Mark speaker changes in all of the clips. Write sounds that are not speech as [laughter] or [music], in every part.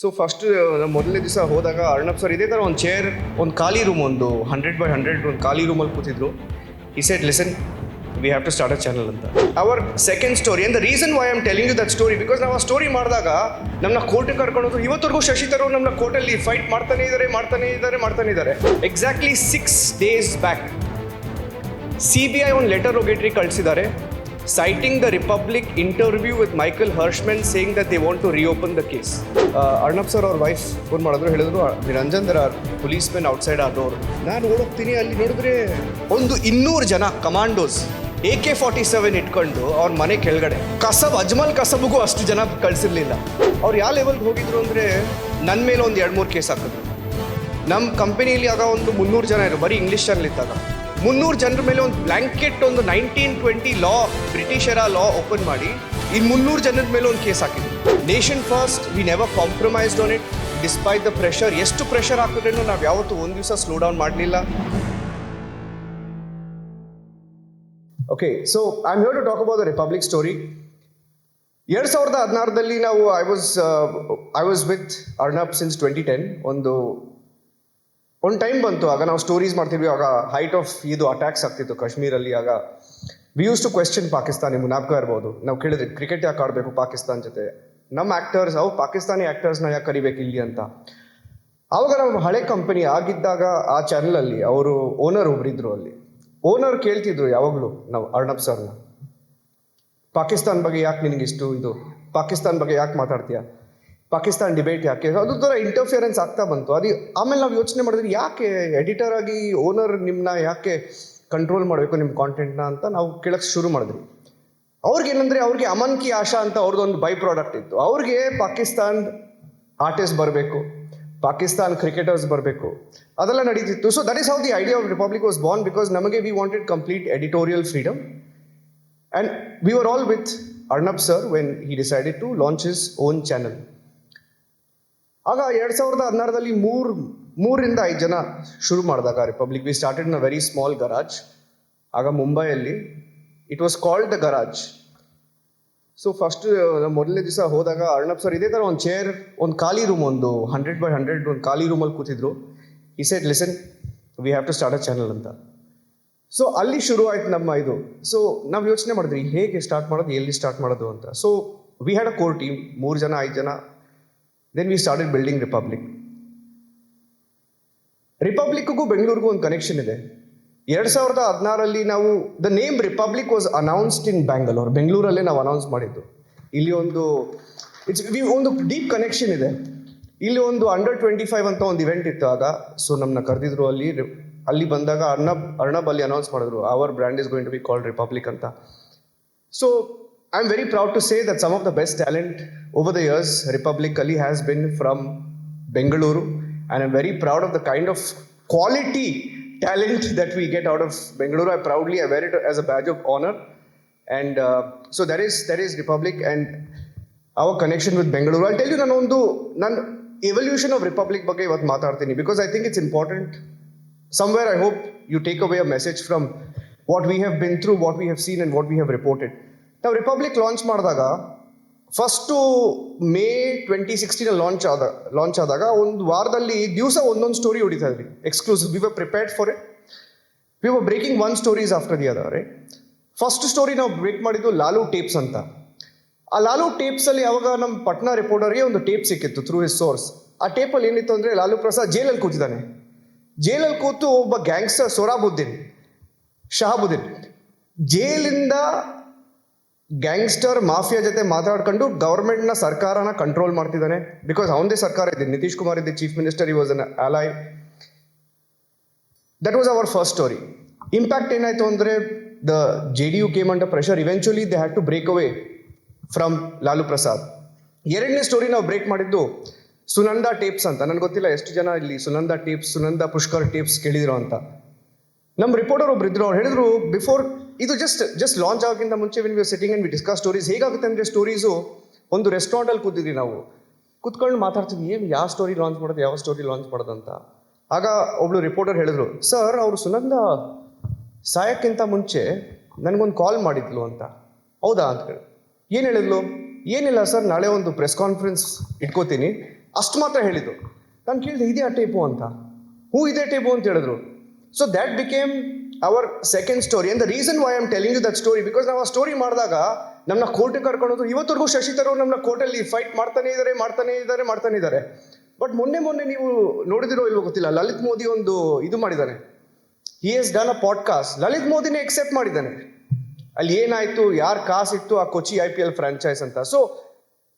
Speaker 1: So first ಮೊದಲನೇ ದಿವಸ ಹೋದಾಗ ಅರ್ಣಬ್ ಸರ್ ಇದೇ ಥರ ಒಂದು ಚೇರ್ ಒಂದು ಖಾಲಿ ರೂಮ್ ಒಂದು ಹಂಡ್ರೆಡ್ ಬೈ ಹಂಡ್ರೆಡ್ ಒಂದು ಖಾಲಿ ರೂಮಲ್ಲಿ ಕೂತಿದ್ರು. ಈ said listen we have to start a channel ಅಂತ. Our second story and the reason why am telling you that story because ನಾವು ಆ ಸ್ಟೋರಿ ಮಾಡಿದಾಗ ನಮ್ಮನ್ನ ಕೋರ್ಟಿಗೆ ಕರ್ಕೊಂಡು ಹೋದ್ರು. ಇವತ್ತರೆಗೂ ಶಶಿ ತರೂರ್ ನಮ್ಮನ್ನ ಕೋರ್ಟಲ್ಲಿ ಫೈಟ್ ಮಾಡ್ತಾನೆ ಇದ್ದಾರೆ ಮಾಡ್ತಾನೆ ಇದ್ದಾರೆ ಮಾಡ್ತಾನೆ ಇದ್ದಾರೆ exactly six days back C B I ಒಂದು ಲೆಟರ್ ಹೋಗಿಟ್ರಿ ಕಳಿಸಿದ್ದಾರೆ. Citing the Republic interview with Michael Hershman saying that they want to reopen the case Arnab sir ಅವ್ರ ವೈಫ್ ಫೋನ್ ಮಾಡಿದ್ರು, ಹೇಳಿದ್ರು Niranjan there police men outside our door ನಾನು ಓಡೋಗ್ತೀನಿ, ಅಲ್ಲಿ ನೋಡಿದ್ರೆ ಒಂದು ಇನ್ನೂರು ಜನ commandos A K forty seven ಇಟ್ಕೊಂಡು ಅವ್ರ ಮನೆ ಕೆಳಗಡೆ, ಕಸಬ್, ಅಜ್ಮಲ್ ಕಸಬ್ಗೂ ಅಷ್ಟು ಜನ ಕಳಿಸಿರ್ಲಿಲ್ಲ. ಅವ್ರು ಯಾವ ಲೆವೆಲ್ಗೆ ಹೋಗಿದ್ರು ಅಂದರೆ ನನ್ನ ಮೇಲೆ ಒಂದು ಎರಡು ಮೂರು ಕೇಸ್ ಹಾಕಿದ್ರು. ನಮ್ಮ ಕಂಪನಿಯಲ್ಲಿ ಆಗ ಒಂದು ಮುನ್ನೂರು ಜನ ಇರು ಬರೀ ಇಂಗ್ಲೀಷ್ ಚಾನಲ್ ಇದ್ದಾಗ. ಮುನ್ನೂರು ಜನರ ಮೇಲೆ ಒಂದು ಬ್ಲ್ಯಾಂಕೆಟ್ ಒಂದು ನೈನ್ಟೀನ್ ಟ್ವೆಂಟಿ ಲಾ, ಬ್ರಿಟಿಷರ ಲಾ ಓಪನ್ ಮಾಡಿ ಇನ್ನು ಮುನ್ನೂರು ಜನರ ಮೇಲೆ ಒಂದು ಕೇಸ್ ಹಾಕಿದ್ರು. Nation first we never compromised on it despite the pressure ಎಷ್ಟು ಪ್ರೆಷರ್ ಹಾಕಿದ್ರೂ ನಾವು ಯಾವತ್ತೂ ಒಂದು ದಿವಸ ಸ್ಲೋ ಡೌನ್ ಮಾಡಲಿಲ್ಲ. Okay so I am here to talk about the Republic story ಎರಡು ಸಾವಿರದ ಹದಿನಾರರಲ್ಲಿ ನಾವು I was I was with Arnab since twenty ten ಒಂದು ಒಂದು ಟೈಮ್ ಬಂತು, ಆಗ ನಾವು ಸ್ಟೋರೀಸ್ ಮಾಡ್ತಿದ್ವಿ, ಆಗ ಹೈಟ್ ಆಫ್ ಇದು ಅಟ್ಯಾಕ್ಸ್ ಆಗ್ತಿತ್ತು ಕಾಶ್ಮೀರಲ್ಲಿ, ಆಗ we use to question Pakistan ನಿಮ್ಗೆ ಜ್ಞಾಪಕ ಇರ್ಬೋದು. ನಾವು ಕೇಳಿದ್ರಿ ಕ್ರಿಕೆಟ್ ಯಾಕೆ ಆಡಬೇಕು ಪಾಕಿಸ್ತಾನ್ ಜೊತೆ? ನಮ್ಮ ಆ್ಯಕ್ಟರ್ಸ್ ಅವು ಪಾಕಿಸ್ತಾನಿ ಆ್ಯಕ್ಟರ್ಸ್ನ ಯಾಕೆ ಕರಿಬೇಕು ಇಲ್ಲಿ ಅಂತ? ಆವಾಗ ನಮ್ಮ ಹಳೆ ಕಂಪನಿ ಆಗಿದ್ದಾಗ ಆ ಚಾನಲಲ್ಲಿ ಅವರು ಓನರ್ ಒಬ್ಬರಿದ್ರು ಅಲ್ಲಿ. ಓನರ್ ಕೇಳ್ತಿದ್ರು ಯಾವಾಗಲೂ, ನಾವು ಅರ್ಣಬ್ ಸರ್ನ, ಪಾಕಿಸ್ತಾನ್ ಬಗ್ಗೆ ಯಾಕೆ ನಿನಗಿಷ್ಟು ಇದು? ಪಾಕಿಸ್ತಾನ್ ಬಗ್ಗೆ ಯಾಕೆ ಮಾತಾಡ್ತೀಯ? ಪಾಕಿಸ್ತಾನ್ ಡಿಬೇಟ್ ಯಾಕೆ? ಅದು ಥರ ಇಂಟರ್ಫಿಯರೆನ್ಸ್ ಆಗ್ತಾ ಬಂತು. ಅದು ಆಮೇಲೆ ನಾವು ಯೋಚನೆ ಮಾಡಿದ್ರೆ ಯಾಕೆ ಎಡಿಟರ್ ಆಗಿ ಓನರ್ ನಿಮ್ಮನ್ನ ಯಾಕೆ ಕಂಟ್ರೋಲ್ ಮಾಡಬೇಕು ನಿಮ್ಮ ಕಾಂಟೆಂಟ್ನ ಅಂತ ನಾವು ಕೇಳಕ್ಕೆ ಶುರು ಮಾಡಿದ್ವಿ. ಅವ್ರಿಗೆ ಏನಂದ್ರೆ ಅವ್ರಿಗೆ ಅಮನ್ ಕಿ ಆಶಾ ಅಂತ ಅವ್ರದ್ದೊಂದು ಬೈ ಪ್ರಾಡಕ್ಟ್ ಇತ್ತು. ಅವ್ರಿಗೆ ಪಾಕಿಸ್ತಾನ್ ಆರ್ಟಿಸ್ಟ್ ಬರಬೇಕು, ಪಾಕಿಸ್ತಾನ್ ಕ್ರಿಕೆಟರ್ಸ್ ಬರಬೇಕು, ಅದೆಲ್ಲ ನಡೀತಿತ್ತು. So that is how the idea of Republic was born because ನಮಗೆ we wanted complete editorial freedom and we are all with Arnab sir when he decided to launch his own channel. ಆಗ ಎರಡು ಸಾವಿರದ ಹದಿನಾರರಲ್ಲಿ ಮೂರು, ಮೂರಿಂದ ಐದು ಜನ ಶುರು ಮಾಡಿದಾಗ Republic we started in a very small garage ಆಗ ಮುಂಬೈಯಲ್ಲಿ it was called the garage so first ಮೊದಲನೇ ದಿವಸ ಹೋದಾಗ ಅರ್ಣಬ್ ಸರ್ ಇದೇ ಥರ ಒಂದು ಚೇರ್ ಒಂದು ಖಾಲಿ ರೂಮ್ ಒಂದು ಹಂಡ್ರೆಡ್ ಬೈ ಹಂಡ್ರೆಡ್ ಒಂದು ಖಾಲಿ ರೂಮಲ್ಲಿ ಕೂತಿದ್ರು. ಈ said listen we have to start a channel ಅಂತ. ಸೊ ಅಲ್ಲಿ ಶುರು ಆಯ್ತು ನಮ್ಮ ಇದು. ಸೊ ನಾವು ಯೋಚನೆ ಮಾಡಿದ್ವಿ, ಹೇಗೆ ಸ್ಟಾರ್ಟ್ ಮಾಡೋದು, ಎಲ್ಲಿ ಸ್ಟಾರ್ಟ್ ಮಾಡೋದು ಅಂತ. So we had a core team ಮೂರು ಜನ, ಐದು ಜನ. Then we started building Republic ರಿಪಬ್ಲಿಕ್ಗೂ ಬೆಂಗಳೂರಿಗೂ ಒಂದು ಕನೆಕ್ಷನ್ ಇದೆ. ಎರಡು ಸಾವಿರದ ಹದಿನಾರಲ್ಲಿ ನಾವು the name Republic was announced in Bangalore ಬೆಂಗಳೂರಲ್ಲೇ ನಾವು ಅನೌನ್ಸ್ ಮಾಡಿದ್ದು. ಇಲ್ಲಿ ಒಂದು ಇಟ್ಸ್ ಒಂದು ಡೀಪ್ ಕನೆಕ್ಷನ್ ಇದೆ. ಇಲ್ಲಿ ಒಂದು ಅಂಡರ್ ಟ್ವೆಂಟಿ ಫೈವ್ ಅಂತ ಒಂದು ಇವೆಂಟ್ ಇತ್ತು ಆಗ. ಸೊ ನಮ್ಮನ್ನ ಕರೆದಿದ್ರು ಅಲ್ಲಿ. ಅಲ್ಲಿ ಬಂದಾಗ ಅರ್ಣಬ್ ಅರ್ಣಬ್ ಅಲ್ಲಿ ಅನೌನ್ಸ್ ಮಾಡಿದ್ರು our brand is going to be called Republic ಅಂತ. So I am very proud to say that some of the best talent over the years Republic ಅಲ್ಲಿ has been from Bengaluru and I'm very proud of the kind of quality talent that we get out of Bengaluru I proudly I very as a badge of honour and so that is that is Republic and our connection with Bengaluru ಅಲ್ಲಿ tell you ನಾನು ಒಂದು ನನ್ನ evolution of republic ಬಗ್ಗೆ ಇವತ್ತು ಮಾತಾಡ್ತೀನಿ because I think it's important somewhere I hope you take away a message from what we have been through, what we have seen, and what we have reported. ನಾವು Republic launch ಮಾಡಿದಾಗ first May twenty ಸಿಕ್ಸ್ಟೀನಲ್ಲಿ launch ಆದ launch ಆದಾಗ ಒಂದು ವಾರದಲ್ಲಿ ದಿವಸ ಒಂದೊಂದು story ಹೊಡಿತಾ ಇದ್ರಿ. Exclusive we were prepared for it we were breaking one stories after the other first story ನಾವು ಬ್ರೇಕ್ ಮಾಡಿದ್ದು ಲಾಲು ಟೇಪ್ಸ್ ಅಂತ. ಆ ಲಾಲು ಟೇಪ್ಸಲ್ಲಿ ಯಾವಾಗ ನಮ್ಮ ಪಟ್ನಾ ರಿಪೋರ್ಟರ್ಗೆ ಒಂದು ಟೇಪ್ ಸಿಕ್ಕಿತ್ತು ಥ್ರೂ ಹಿಸ್ ಸೋರ್ಸ್ ಆ ಟೇಪಲ್ಲಿ ಏನಿತ್ತು ಅಂದರೆ ಲಾಲು ಪ್ರಸಾದ್ ಜೈಲಲ್ಲಿ ಕೂತಿದ್ದಾನೆ. ಜೈಲಲ್ಲಿ ಕೂತು ಒಬ್ಬ ಗ್ಯಾಂಗ್ಸ್ಟರ್ ಸೊರಾಬುದ್ದೀನ್, ಶಹಾಬುದ್ದೀನ್. ಜೈಲಿಂದ ಗ್ಯಾಂಗ್ಸ್ಟರ್ ಮಾಫಿಯಾ ಜೊತೆ ಮಾತಾಡ್ಕೊಂಡು ಗೌರ್ಮೆಂಟ್ನ ಸರ್ಕಾರನ ಕಂಟ್ರೋಲ್ ಮಾಡ್ತಿದ್ದಾನೆ. ಬಿಕಾಸ್ ಅವನದೇ ಸರ್ಕಾರ ಇದೆ. ನಿತೀಶ್ ಕುಮಾರ್ ಇದೆ chief minister he was an ally that was our first story impact ಏನಾಯಿತು ಅಂದರೆ the J D U came under pressure eventually they had to break away from Lalu Prasad ಎರಡನೇ ಸ್ಟೋರಿ ನಾವು break ಮಾಡಿದ್ದು Sunanda tapes ಅಂತ. ನನಗೆ ಗೊತ್ತಿಲ್ಲ ಎಷ್ಟು ಜನ ಇಲ್ಲಿ ಸುನಂದ ಟೇಪ್ಸ್ ಸುನಂದ ಪುಷ್ಕರ್ ಟೇಪ್ಸ್ ಕೇಳಿದ್ರು ಅಂತ. ನಮ್ಮ ರಿಪೋರ್ಟರ್ ಒಬ್ರು ಇದ್ರು. ಅವ್ರು ಹೇಳಿದ್ರು ಬಿಫೋರ್ ಇದು ಜಸ್ಟ್ ಜಸ್ಟ್ ಲಾಂಚ್ ಆಗೋಕ್ಕಿಂತ ಮುಂಚೆ when we sitting and we discuss stories ಹೇಗಾಗುತ್ತೆ ಅಂದರೆ ಸ್ಟೋರೀಸು ಒಂದು ರೆಸ್ಟೋರೆಂಟಲ್ಲಿ ಕೂತಿದ್ವಿ ನಾವು. ಕೂತ್ಕೊಂಡು ಮಾತಾಡ್ತಿದ್ವಿ, ಏನು, ಯಾವ ಸ್ಟೋರಿ ಲಾಂಚ್ ಮಾಡೋದು, ಯಾವ ಸ್ಟೋರಿ ಲಾಂಚ್ ಮಾಡೋದು ಅಂತ. ಆಗ ಒಬ್ಳು ರಿಪೋರ್ಟರ್ ಹೇಳಿದ್ರು ಸರ್ ಅವರು ಸುನಂದ ಸಾಯಕ್ಕಿಂತ ಮುಂಚೆ ನನಗೊಂದು ಕಾಲ್ ಮಾಡಿದ್ಲು ಅಂತ. ಹೌದಾ? ಅಂತ ಹೇಳಿ ಏನು ಹೇಳಿದ್ಲು? ಏನಿಲ್ಲ ಸರ್, ನಾಳೆ ಒಂದು ಪ್ರೆಸ್ ಕಾನ್ಫರೆನ್ಸ್ ಇಟ್ಕೋತೀನಿ. ಅಷ್ಟು ಮಾತ್ರ ಹೇಳಿದ್ದು ನಾನು ಕೇಳಿದೆ, ಇದೇ ಆ ಟೇಪು ಅಂತ? ಹ್ಞೂ ಇದೇ ಟೇಪು ಅಂತ ಹೇಳಿದ್ರು. So that became our second story and the reason why am telling you that story because ನಾವು ಆ ಸ್ಟೋರಿ ಮಾಡಿದಾಗ ನಮ್ಮ ಕೋರ್ಟಿಗೆ ಕರ್ಕೊಂಡು ಇವತ್ತರೆಗೂ ಶಶಿ ತರೂರ್ ನಮ್ಮನ್ನ ಕೋರ್ಟಲ್ಲಿ ಫೈಟ್ ಮಾಡ್ತಾನೆ ಇದ್ದಾರೆ ಮಾಡ್ತಾನೆ ಇದ್ದಾರೆ ಮಾಡ್ತಾನೆ ಇದ್ದಾರೆ ಬಟ್ ಮೊನ್ನೆ ಮೊನ್ನೆ ನೀವು ನೋಡಿದಿರೋ ಇಲ್ವೋ ಗೊತ್ತಿಲ್ಲ, ಲಲಿತ್ ಮೋದಿ ಒಂದು ಇದು ಮಾಡಿದ್ದಾನೆ he has done a podcast Lalit ಮೋದಿನೇ accept ಮಾಡಿದ್ದಾನೆ. ಅಲ್ಲಿ ಏನಾಯ್ತು, ಯಾರು ಕಾಸಿತ್ತು ಆ Kochi I P L franchise ಅಂತ. So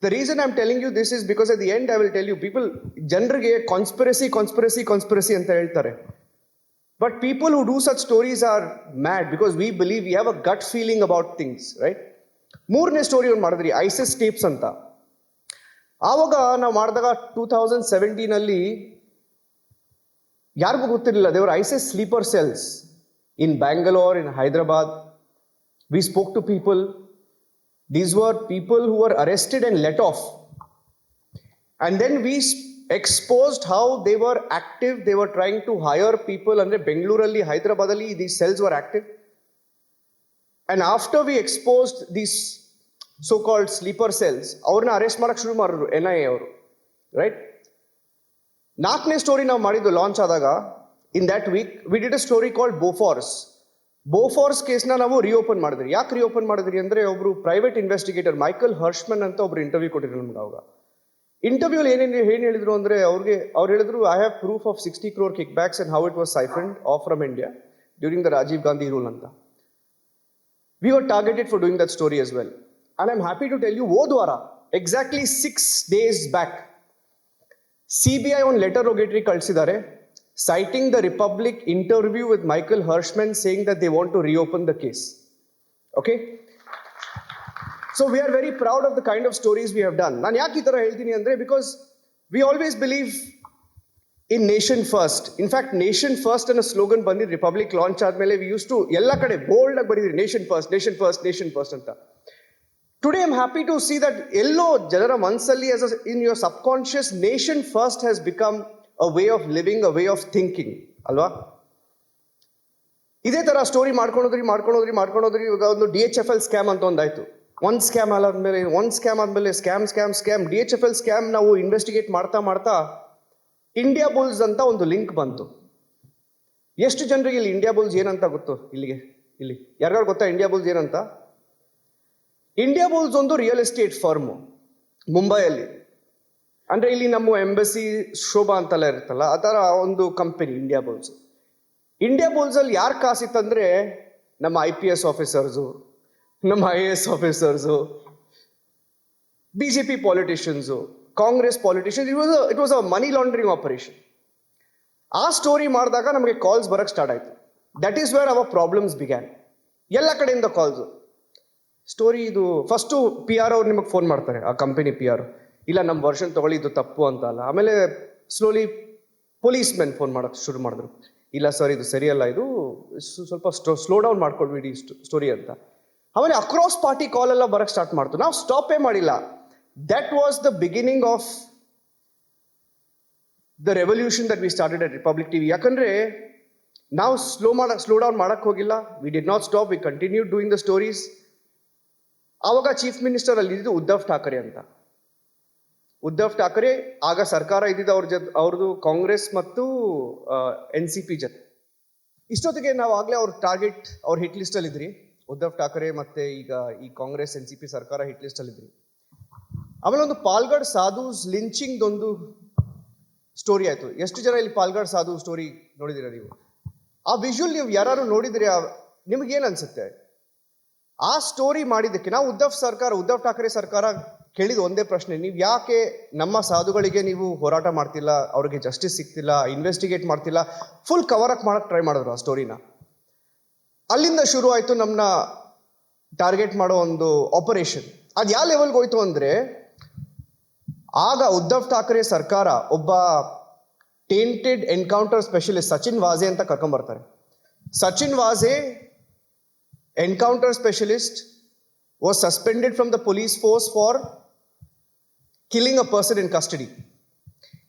Speaker 1: the reason I am telling you this is because at the end I will tell you people ಜನರಿಗೆ ಕಾನ್ಸ್ಪಿರಸಿ ಕಾನ್ಸ್ಪಿರಸಿ ಕಾನ್ಸ್ಪಿರಸಿ ಅಂತ ಹೇಳ್ತಾರೆ. But people who do such stories are mad because we believe we have a gut feeling about things right ಮೂರನೇ story ಒಂದು ಮಾಡಿದ್ರಿ, ISIS tapes ಅಂತ. ಆವಾಗ ನಾವು ಮಾಡಿದಾಗ ಟೂ ತೌಸಂಡ್ ಸೆವೆಂಟೀನಲ್ಲಿ ಯಾರಿಗೂ ಗೊತ್ತಿರಲಿಲ್ಲ there were ISIS sleeper cells in Bangalore in Hyderabad we spoke to people these were people who are arrested and let off and then we s- how they were active. They were trying to hire people. ಅಂದ್ರೆ ಬೆಂಗಳೂರಲ್ಲಿ, ಹೈದರಾಬಾದಲ್ಲಿ these cells were active and after we exposed these so called sleeper cells ಅವ್ರನ್ನ arrest ಮಾಡಕ್ ಶುರು ಮಾಡಿದ್ರು N I A ಅವರು right ನಾಲ್ಕನೇ story ನಾವು ಮಾಡಿದ್ದು ಲಾಂಚ್ ಆದಾಗ in that week we did a story called Bofors Bofors ಕೇಸ್ನ ನಾವು ರಿಓಪನ್ ಮಾಡಿದ್ರಿ. ಯಾಕೆ ರಿಓಪನ್ ಮಾಡಿದ್ರಿ ಅಂದ್ರೆ, ಒಬ್ರು ಪ್ರೈವೇಟ್ ಇನ್ವೆಸ್ಟಿಗೇಟರ್ ಮೈಕಲ್ ಹರ್ಷ್ಮನ್ ಅಂತ ಒಬ್ರು ಇಂಟರ್ವ್ಯೂ ಕೊಟ್ಟಿದ್ರು ನಮ್ಗೆ ಅವಾಗ. ಇಂಟರ್ವ್ಯೂಲಿ ಏನೇನು ಏನು ಹೇಳಿದ್ರು ಅಂದ್ರೆ ಅವ್ರಿಗೆ, ಅವ್ರು ಹೇಳಿದ್ರು I have proof of sixty crore kickbacks and how it was siphoned off from India during the Rajiv Gandhi rule ಅಂತ. We were targeted for doing that story as well and I'm happy to tell you ಓದ್ ವಾರ exactly six days back C B I ಒಂದು letter rogatory ಕಳಿಸಿದ್ದಾರೆ citing the Republic interview with Michael Hershman saying that they want to reopen the case okay so we are very proud of the kind of stories we have done ನಾನು ಯಾಕೆ ಈ ಥರ ಹೇಳ್ತೀನಿ ಅಂದರೆ because we always believe in nation first in fact nation first ಅನ್ನೋ slogan ಬಂದಿದ್ದು Republic launch ಆದಮೇಲೆ we use to ಎಲ್ಲ ಕಡೆ ಬೋಲ್ಡ್ ಆಗಿ ಬರೀದ್ರಿ nation first nation first nation first ಅಂತ. Today I'm happy to see that ಎಲ್ಲೋ ಜನರ ಮನಸ್ಸಲ್ಲಿ as in your subconscious nation first has become a way of living a way of thinking ಅಲ್ವಾ? ಇದೇ ತರ story ಮಾಡ್ಕೊಂಡೋದ್ರಿ ಮಾಡ್ಕೊಂಡೋದ್ರಿ ಮಾಡ್ಕೊಂಡೋದ್ರಿ, ಇವಾಗ ಒಂದು D H F L scam ಅಂತ ಒಂದಾಯ್ತು. ಒಂದು ಸ್ಕ್ಯಾಮ್ ಆದಮೇಲೆ ಒಂದು ಸ್ಕ್ಯಾಮ್ ಆದಮೇಲೆ scam scam scam D H F L scam ನಾವು ಇನ್ವೆಸ್ಟಿಗೇಟ್ ಮಾಡ್ತಾ ಮಾಡ್ತಾ ಇಂಡಿಯಾ ಬುಲ್ಸ್ ಅಂತ ಒಂದು ಲಿಂಕ್ ಬಂತು. ಎಷ್ಟು ಜನರಿಗೆ ಇಲ್ಲಿ ಇಂಡಿಯಾ ಬುಲ್ಸ್ ಏನಂತ ಗೊತ್ತು ಇಲ್ಲಿಗೆ? ಇಲ್ಲಿ. ಯಾರ್ಯಾರು ಗೊತ್ತಾ ಇಂಡಿಯಾ ಬುಲ್ಸ್ ಏನಂತ? ಇಂಡಿಯಾ ಬುಲ್ಸ್ ಒಂದು ರಿಯಲ್ ಎಸ್ಟೇಟ್ ಫರ್ಮು ಮುಂಬೈಯಲ್ಲಿ. ಅಂದ್ರೆ ಇಲ್ಲಿ ನಮ್ಮ ಎಂಬಸಿ ಶೋಭಾ ಅಂತೆಲ್ಲ ಇರುತ್ತಲ್ಲ, ಆ ಥರ ಒಂದು company India Bulls India Bulls ಅಲ್ಲಿ ಯಾರು ಕಾಸಿತ್ತಂದರೆ ನಮ್ಮ ಐ ಪಿ ಎಸ್ ಆಫೀಸರ್ಸು ನಮ್ಮ I A S officers B J P politicians Congress politicians it was it was a money laundering operation ಆ ಸ್ಟೋರಿ ಮಾಡಿದಾಗ ನಮಗೆ ಕಾಲ್ಸ್ ಬರೋಕ್ಕೆ ಸ್ಟಾರ್ಟ್ ಆಯಿತು. That is where our problems began ಎಲ್ಲ ಕಡೆಯಿಂದ calls story ಇದು first P R ಅವ್ರು ನಿಮಗೆ ಫೋನ್ ಮಾಡ್ತಾರೆ, ಆ ಕಂಪನಿ ಪಿ ಆರ್ ಇಲ್ಲ ನಮ್ಮ ವರ್ಷನ್ ತೊಗೊಳ್ಳಿ ಇದು ತಪ್ಪು ಅಂತ ಅಲ್ಲ. ಆಮೇಲೆ ಸ್ಲೋಲಿ ಪೊಲೀಸ್ ಮೆನ್ ಫೋನ್ ಮಾಡೋಕ್ಕೆ ಶುರು ಮಾಡಿದ್ರು. ಇಲ್ಲ ಸರ್ ಇದು ಸರಿಯಲ್ಲ, ಇದು ಸ್ವಲ್ಪ ಸ್ಟೋ ಸ್ಲೋ ಡೌನ್ ಮಾಡ್ಕೊಡ್ಬಿಡಿ ಸ್ಟೋರಿ ಅಂತ. ಆಮೇಲೆ ಅಕ್ರಾಸ್ ಪಾರ್ಟಿ ಕಾಲ್ ಎಲ್ಲ ಬರಕ್ಕೆ ಸ್ಟಾರ್ಟ್ ಮಾಡ್ತು. ನಾವು ಸ್ಟಾಪೇ ಮಾಡಿಲ್ಲ. That was the beginning of the revolution that we started at Republic TV ಯಾಕಂದ್ರೆ ನಾವು ಸ್ಲೋ ಮಾಡಕ್ ಸ್ಲೋ ಡೌನ್ ಮಾಡಕ್ ಹೋಗಿಲ್ಲ. We did not stop we continue doing the stories ಆವಾಗ ಚೀಫ್ ಮಿನಿಸ್ಟರ್ ಅಲ್ಲಿ ಇದ್ದು ಉದ್ಧವ್ ಠಾಕ್ರೆ ಅಂತ. ಉದ್ಧವ್ ಠಾಕ್ರೆ ಆಗ ಸರ್ಕಾರ ಇದ್ದಿದ್ದು ಅವ್ರ ಜೊತೆ, ಅವ್ರದ್ದು ಕಾಂಗ್ರೆಸ್ ಮತ್ತು ಎನ್ ಸಿ ಪಿ ಜೊತೆ. ಇಷ್ಟೊತ್ತಿಗೆ ನಾವು ಆಗ್ಲೇ ಅವ್ರ ಟಾರ್ಗೆಟ್ ಅವ್ರ ಹಿಟ್ ಲಿಸ್ಟ್ ಅಲ್ಲಿ ಇದ್ರಿ ಉದ್ಧವ್ ಠಾಕ್ರೆ ಮತ್ತೆ ಈಗ ಈ ಕಾಂಗ್ರೆಸ್ ಎನ್ ಸಿ ಪಿ ಸರ್ಕಾರ ಹಿಟ್ ಲಿಸ್ಟ್ ಅಲ್ಲಿ ಆಮೇಲೆ ಒಂದು ಪಾಲ್ಗಡ್ ಸಾಧುಸ್ ಲಿಂಚಿಂಗ್ ಒಂದು ಸ್ಟೋರಿ ಆಯ್ತು. ಎಷ್ಟು ಜನ ಇಲ್ಲಿ ಪಾಲ್ಗಡ್ ಸಾಧು ಸ್ಟೋರಿ ನೋಡಿದಿರ ನೀವು? ಆ ವಿಜುವಲ್ ನೀವು ಯಾರು ನೋಡಿದ್ರಿ ನಿಮ್ಗೆ ಏನ್ ಅನ್ಸುತ್ತೆ? ಆ ಸ್ಟೋರಿ ಮಾಡಿದ್ದಕ್ಕೆ ನಾವು ಉದ್ಧವ್ ಸರ್ಕಾರ, ಉದ್ಧವ್ ಠಾಕ್ರೆ ಸರ್ಕಾರ ಕೇಳಿದ ಒಂದೇ ಪ್ರಶ್ನೆ. ನೀವು ಯಾಕೆ ನಮ್ಮ ಸಾಧುಗಳಿಗೆ ನೀವು ಹೋರಾಟ ಮಾಡ್ತಿಲ್ಲ, ಅವ್ರಿಗೆ ಜಸ್ಟಿಸ್ ಸಿಗ್ತಿಲ್ಲ ಇನ್ವೆಸ್ಟಿಗೇಟ್ ಮಾಡ್ತಿಲ್ಲ ಫುಲ್ ಕವರ್ ಅಪ್ ಮಾಡಕ್ ಟ್ರೈ ಮಾಡಿದ್ರು ಆ ಸ್ಟೋರಿನ ಅಲ್ಲಿಂದ ಶುರು ಆಯಿತು ನಮ್ಮನ್ನ ಟಾರ್ಗೆಟ್ ಮಾಡೋ ಒಂದು ಆಪರೇಷನ್ ಅದು ಯಾವ ಲೆವೆಲ್ಗೆ ಹೋಯ್ತು ಅಂದರೆ, ಆಗ ಉದ್ಧವ್ ಠಾಕ್ರೆ ಸರ್ಕಾರ ಒಬ್ಬ tainted encounter specialist Sachin Vaze ಅಂತ ಕರ್ಕೊಂಬರ್ತಾರೆ Sachin Vaze encounter specialist was suspended from the police force for killing a person in custody